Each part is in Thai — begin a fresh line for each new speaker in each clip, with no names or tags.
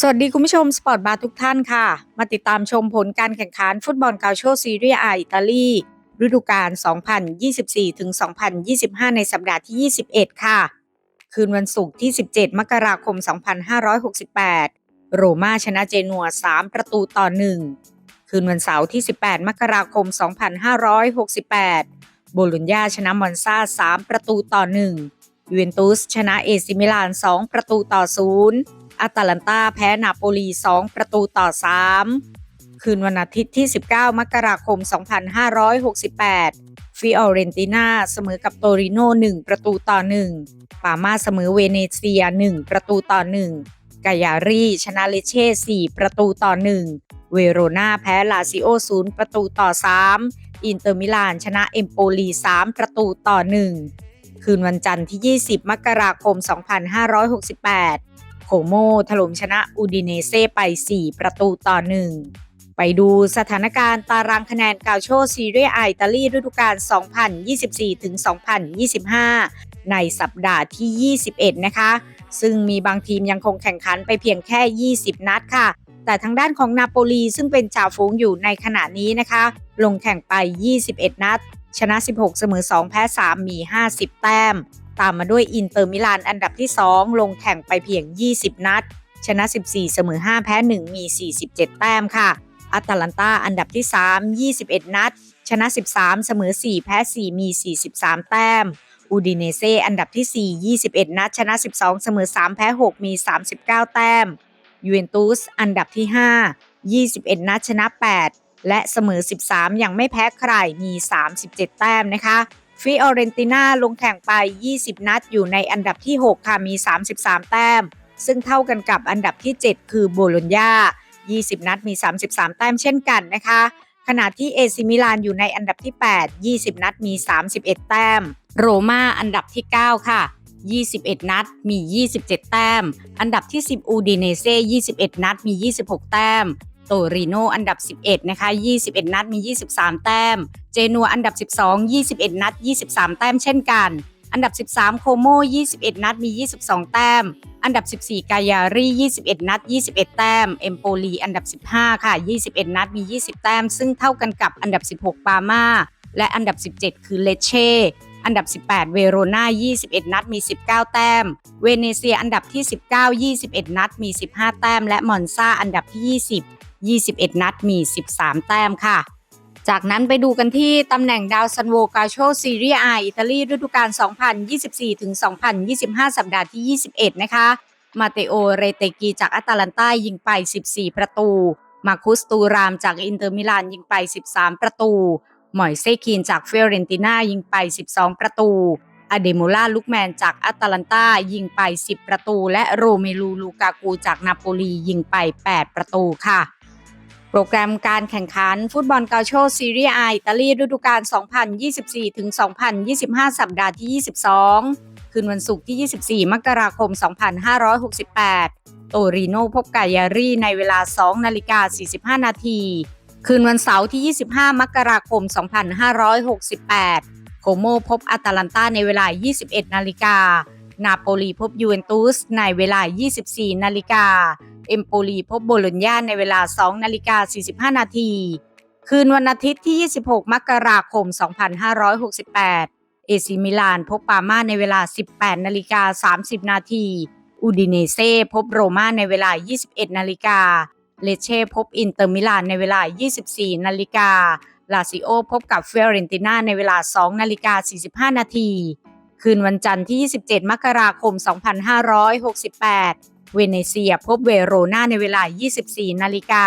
สวัสดีคุณผู้ชมสปอร์ตบาร์ทุกท่านค่ะ มาติดตามชมผลการแข่งขันฟุตบอลกาโชซีเรียอาอิตาลีฤดูกาล 2024-2025 ในสัปดาห์ที่ 21 ค่ะ คืนวันศุกร์ที่ 17 มกราคม 2568 โรม่าชนะเจนัว 3 ประตูต่อ 1 คืนวันเสาร์ที่ 18 มกราคม 2568 โบโลญญาชนะมอนซา3 ประตูต่อ 1 ยูเวนตุสชนะเอซิมิลาน 2 ประตูต่อ 0 อาตาลันตาแพ้นาโปลี 2 ประตูต่อ 3 คืนวันอาทิตย์ที่ 19 มกราคม 2568 ฟิออเรนตินาเสมอกับโตริโน1ประตูต่อ 1 ปามาเสมอเวเนเซีย 1 ประตูต่อ 1 กายารีชนะเลเช่ 4 ประตูต่อ 1 เวโรนาแพ้ลาซิโอ 0 ประตูต่อ 3 อินเตอร์มิลานชนะเอมโปลี 3 ประตูต่อ 1 คืนวันจันทร์ที่ 20 มกราคม 2568 โคโมถล่มชนะอูดิเนเซ่ไป 4 ประตูต่อ 1 ไปดูสถานการณ์ตารางคะแนนกาโชซีเรียออิตาลีฤดูกาล 2024-2025 ในสัปดาห์ที่ 21 นะคะ ซึ่งมีบางทีมยังคงแข่งขันไปเพียงแค่ 20 นัดค่ะ แต่ทางด้านของนาโปลีซึ่งเป็นจ่าฝูงอยู่ในขณะนี้นะคะ ลงแข่งไป 21 นัด ชนะ 16 เสมอ 2 แพ้ 3 มี 50 แต้ม ตามมาด้วยอินเตอร์มิลานอันดับที่ 2 ลงแข่งไปเพียง 20 นัด ชนะ 14 เสมอ 5 แพ้ 1 มี 47 แต้มค่ะอัตแลนตาอันดับที่ 3 21 นัด ชนะ 13 เสมอ 4 แพ้ 4 มี 43 แต้มอูดิเนเซอันดับที่ 4 21 นัด ชนะ 12 เสมอ 3 แพ้ 6 มี 39 แต้มยูเวนตุสอันดับที่ 5 21 นัด ชนะ 8 และเสมอ 13 ยังไม่แพ้ใครมี 37 แต้มนะคะ ฟิออเรนติน่าลงแข่งไป 20 นัดอยู่ในอันดับที่ 6 ค่ะมี 33 แต้ม ซึ่งเท่ากันกับอันดับที่ 7 คือโบโลญญา20 นัดมี 33 แต้มเช่นกันนะคะ ขณะที่เอซิมิลานอยู่ในอันดับที่ 8 20 นัดมี 31 แต้ม โรม่าอันดับที่ 9 ค่ะ 21 นัดมี 27 แต้ม อันดับที่ 10 อูดิเนเซ่21 นัดมี 26 แต้ม โตริโนอันดับ 11 นะคะ 21 นัดมี 23 แต้ม เจนัวอันดับ 12 21 นัด 23 แต้มเช่นกัน อันดับ 13 โคโม 21 นัดมี 22 แต้ม อันดับ 14 กายารี 21 นัด 21 แต้ม เอมโปลีอันดับ 15 ค่ะ 21 นัดมี 20 แต้ม ซึ่งเท่ากันกับอันดับ 16 ปามาและอันดับ 17 คือเลเช่อันดับ 18 เวโรนา21 นัด มี 19 แต้ม เวเนเซีย อันดับที่ 19 21 นัด มี 15 แต้ม และมอนซาอันดับที่ 20 21 นัดมี 13 แต้มค่ะ จากนั้นไปดูกันที่ตำแหน่งดาวซันโวกาโชซีเรียอาอิตาลีฤดูกาล 2024ถึง2025 สัปดาห์ที่ 21 นะคะ มาเตโอ เรเตกีจากอัตแลนตายิงไป 14 ประตู มาคุสตูรามจากอินเตอร์มิลานยิงไป 13 ประตูหมอยเซคีนจากเฟรเรนติน่ายิงไป 12 ประตูอเดโมล่าลุกแมนจากอัตแลนตายิงไป 10 ประตู และโรเมลูลูกากูจากนาโปลียิงไป 8 ประตูค่ะ โปรแกรมการแข่งขันฟุตบอลกาโชซีเรียออิตาลีฤดูกาล 2024-2025 สัปดาห์ที่ 22 คืนวันศุกร์ที่ 24 มกราคม 2568 โตริโนพบกายารีในเวลา 2 นาฬิกา 45 นาที คืนวันเสาร์ที่ 25 มกราคม 2568 โคโมพบอาตาลันตาในเวลา 21 นาฬิกา นาโปลีพบยูเวนตุสในเวลา 24 นาฬิกา เอมโปลีพบโบโลญญาในเวลา 2 นาฬิกา 45 นาที คืนวันอาทิตย์ที่ 26 มกราคม 2568 เอซิมิลานพบปาม่าในเวลา 18 นาฬิกา 30 นาที อูดิเนเซ่พบโรม่าในเวลา 21 นาฬิกา เลเช่พบอินเตอร์มิลานในเวลา 24 นาฬิกา ลาซิโอพบกับเฟรเรนติน่าในเวลา 2 นาฬิกา 45 นาที คืนวันจันทร์ที่ 27 มกราคม 2568 เวเนเซียพบเวโรนาในเวลา 24 นาฬิกา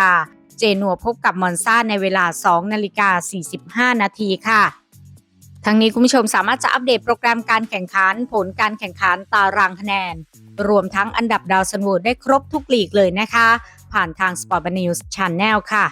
เจนัวพบกับมอนซาในเวลา 2 นาฬิกา 45 นาทีค่ะทั้งนี้คุณผู้ชมสามารถจะอัปเดตโปรแกรมการแข่งขัน ผลการแข่งขันตารางคะแนน รวมทั้งอันดับดาวซันโวได้ครบทุกลีกเลยนะคะ ผ่านทาง Sport News Channel ค่ะ